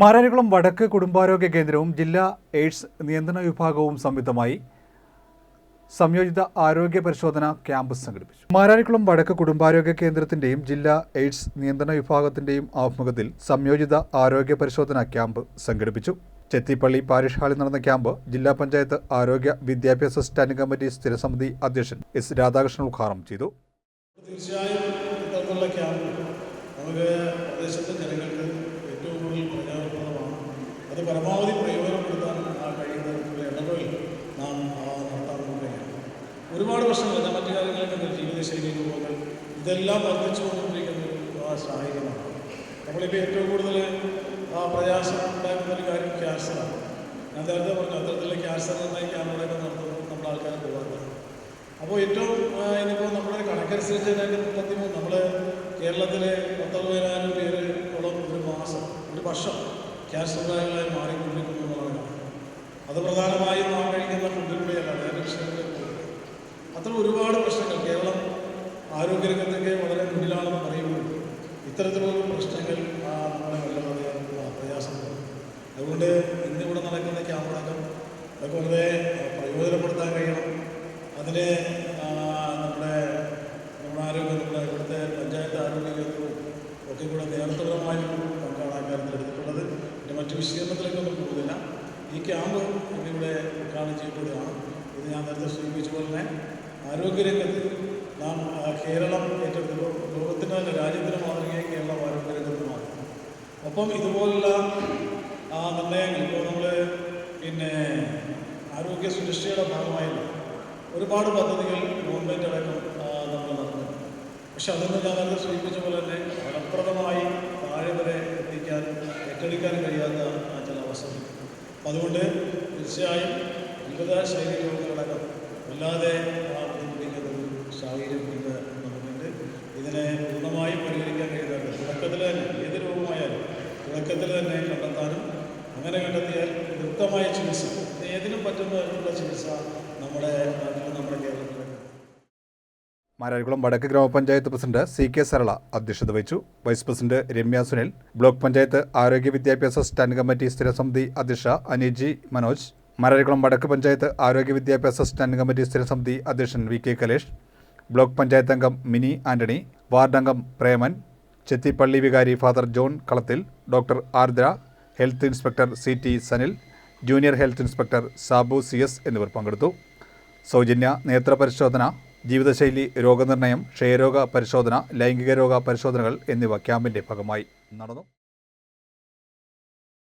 മാരാരികുളം വടക്ക് കുടുംബാരോഗ്യ കേന്ദ്രവും ജില്ലാ എയ്ഡ്സ് നിയന്ത്രണ വിഭാഗവും സംയുക്തമായി സംയോജിത ആരോഗ്യ പരിശോധന ക്യാമ്പ് സംഘടിപ്പിച്ചു. മാരാരിക്കുളം വടക്ക് കുടുംബാരോഗ്യ കേന്ദ്രത്തിന്റെയും ജില്ലാ എയ്ഡ്സ് നിയന്ത്രണ വിഭാഗത്തിന്റെയും ആഭിമുഖ്യത്തിൽ സംയോജിത ആരോഗ്യ പരിശോധന ക്യാമ്പ് സംഘടിപ്പിച്ചു. ചെത്തിപ്പള്ളി പാരിഷ് ഹാളിൽ നടന്ന ക്യാമ്പ് ജില്ലാ പഞ്ചായത്ത് ആരോഗ്യ വിദ്യാഭ്യാസ സ്റ്റാൻഡിംഗ് കമ്മിറ്റി സ്ഥിരസമിതി അധ്യക്ഷൻ എസ് രാധാകൃഷ്ണൻ ഉദ്ഘാടനം ചെയ്തു. തീർച്ചയായും അത് പരമാവധി പ്രയോജനപ്പെടുത്താൻ ആ കഴിയുന്ന തരത്തിലുള്ള ഇടപെടൽ നാം നോക്കുകയാണ് ഒരുപാട് പ്രശ്നങ്ങൾ മറ്റു കാര്യങ്ങളൊക്കെ ജീവിതശൈലി രോഗങ്ങൾ ഇതെല്ലാം വർദ്ധിച്ചുകൊണ്ടിരിക്കുന്ന ഒരു സാഹചര്യമാണ്. നമ്മളിപ്പോൾ ഏറ്റവും കൂടുതൽ ആ പ്രയാസം ഉണ്ടാക്കുന്ന ഒരു കാര്യം ക്യാൻസറാണ്. ഞാൻ നേരത്തെ പറഞ്ഞു അത്തരത്തിലുള്ള ക്യാൻസർ നന്നായി ക്യാമ്പുകളൊക്കെ നടത്തുന്നത് നമ്മുടെ ആൾക്കാർ പോകാറുണ്ട് അപ്പോൾ ഏറ്റവും ഇനിയിപ്പോൾ നമ്മുടെ കണക്കനുസരിച്ച് രണ്ടായിരത്തി മുപ്പത്തി മൂന്ന് നമ്മൾ കേരളത്തിലെ പത്തറുപതിനായിരം പേരോളം ഒരു മാസം ഒരു വർഷം. ക്യാൻസർ രോഗികളായി മാറിക്കൊണ്ടിരിക്കുന്നു എന്നുള്ളതാണ് അത് പ്രധാനമായും നാം കഴിക്കുന്ന വിഷയങ്ങളിലേക്ക് പോകുന്നത് അത്ര ഒരുപാട് പ്രശ്നങ്ങൾ കേരളം ആരോഗ്യരംഗത്തൊക്കെ വളരെ മുന്നിലാണെന്ന് പറയുമ്പോൾ ഇത്തരത്തിലുള്ള പ്രശ്നങ്ങൾ നമ്മളെ വല്ലാതെ പ്രയാസമാണ് അതുകൊണ്ട് ഇന്നിവിടെ നടക്കുന്ന ക്യാമ്പടക്കം അതൊക്കെ വളരെ പ്രയോജനപ്പെടുത്താൻ കഴിയണം. അതിന് നമ്മുടെ നമ്മുടെ ആരോഗ്യ നമ്മുടെ ഇവിടുത്തെ പഞ്ചായത്ത് ആരോഗ്യ കേന്ദ്രവും ഒക്കെ കൂടെ നേതൃത്വപരമായൊരു പങ്കാണ് ആ കാര്യത്തിൽ എടുത്തിട്ടുള്ളത് മറ്റു വിശീലനത്തിലേക്കൊന്നും പോകുന്നില്ല. ഈ ക്യാമ്പ് ഇന്നിവിടെ ഉദ്ഘാടനം ചെയ്യപ്പെടുകയാണ്. ഇത് ഞാൻ നേരത്തെ സൂചിപ്പിച്ച പോലെ തന്നെ ആരോഗ്യരംഗത്ത് നാം കേരളം ഏറ്റെടുത്ത് ലോകത്തിന്റെ തന്നെ രാജ്യത്തിന് മാതൃകയായി കേരളം ആരോഗ്യരംഗത്ത് മാറി ഒപ്പം ഇതുപോലുള്ള നിർണയങ്ങൾ ഇപ്പോൾ നമ്മൾ പിന്നെ ആരോഗ്യ സുരക്ഷയുടെ ഭാഗമായില്ല. ഒരുപാട് പദ്ധതികൾ ഗവൺമെന്റ് അടക്കം നമ്മൾ നടത്തുന്നുണ്ട്. പക്ഷെ അതൊന്നും ഞാൻ നേരത്തെ സൂചിപ്പിച്ച പോലെ തന്നെ ഫലപ്രദമായി താഴെ വരെ ഏറ്റെടുക്കാൻ കഴിയാത്ത ആ ചില അവസ്ഥ അതുകൊണ്ട് തീർച്ചയായും വിവിധ ശൈലി രോഗങ്ങളടക്കം വല്ലാതെ ആ ബുദ്ധിമുട്ടിക്കുന്ന ഒരു സാഹചര്യം ഇന്ന് നമുക്കുണ്ട് ഇതിനെ പൂർണമായും പരിഹരിക്കാൻ കഴിയുന്നുണ്ട് തുടക്കത്തിൽ തന്നെ ഏത് രോഗമായാലും തുടക്കത്തിൽ തന്നെ കണ്ടെത്താനും അങ്ങനെ കണ്ടെത്തിയാൽ വൃത്തമായ ചികിത്സ ഏതിനും പറ്റുന്ന ചികിത്സ നമ്മുടെ മാരാരിക്കുളം വടക്ക് ഗ്രാമപഞ്ചായത്ത് പ്രസിഡന്റ് സി കെ സരള അധ്യക്ഷത വഹിച്ചു. Vice president Ramya Sunil block panchayat ആരോഗ്യ വിദ്യാഭ്യാസ സ്റ്റാൻഡിംഗ് കമ്മിറ്റി സ്ഥിരസമിതി അധ്യക്ഷ അനിജി മനോജ് മാരാരിക്കുളം വടക്ക് പഞ്ചായത്ത് ആരോഗ്യ വിദ്യാഭ്യാസ സ്റ്റാൻഡിംഗ് കമ്മിറ്റി സ്ഥിരസമിതി അധ്യക്ഷൻ V K Kalesh block panchayat അംഗം മിനി ആന്റണി വാർഡ് അംഗം പ്രേമൻ ചെത്തിപ്പള്ളി വികാരി father John Kalathil doctor Ardra health inspector C T Sanil junior health inspector Sabu C S എന്നിവർ പങ്കെടുത്തു. സൗജന്യ നേത്ര പരിശോധന ജീവിതശൈലി രോഗനിർണയം ക്ഷയരോഗ പരിശോധന ലൈംഗിക രോഗ പരിശോധനകൾ എന്നിവ ക്യാമ്പിന്റെ ഭാഗമായി നടന്നു.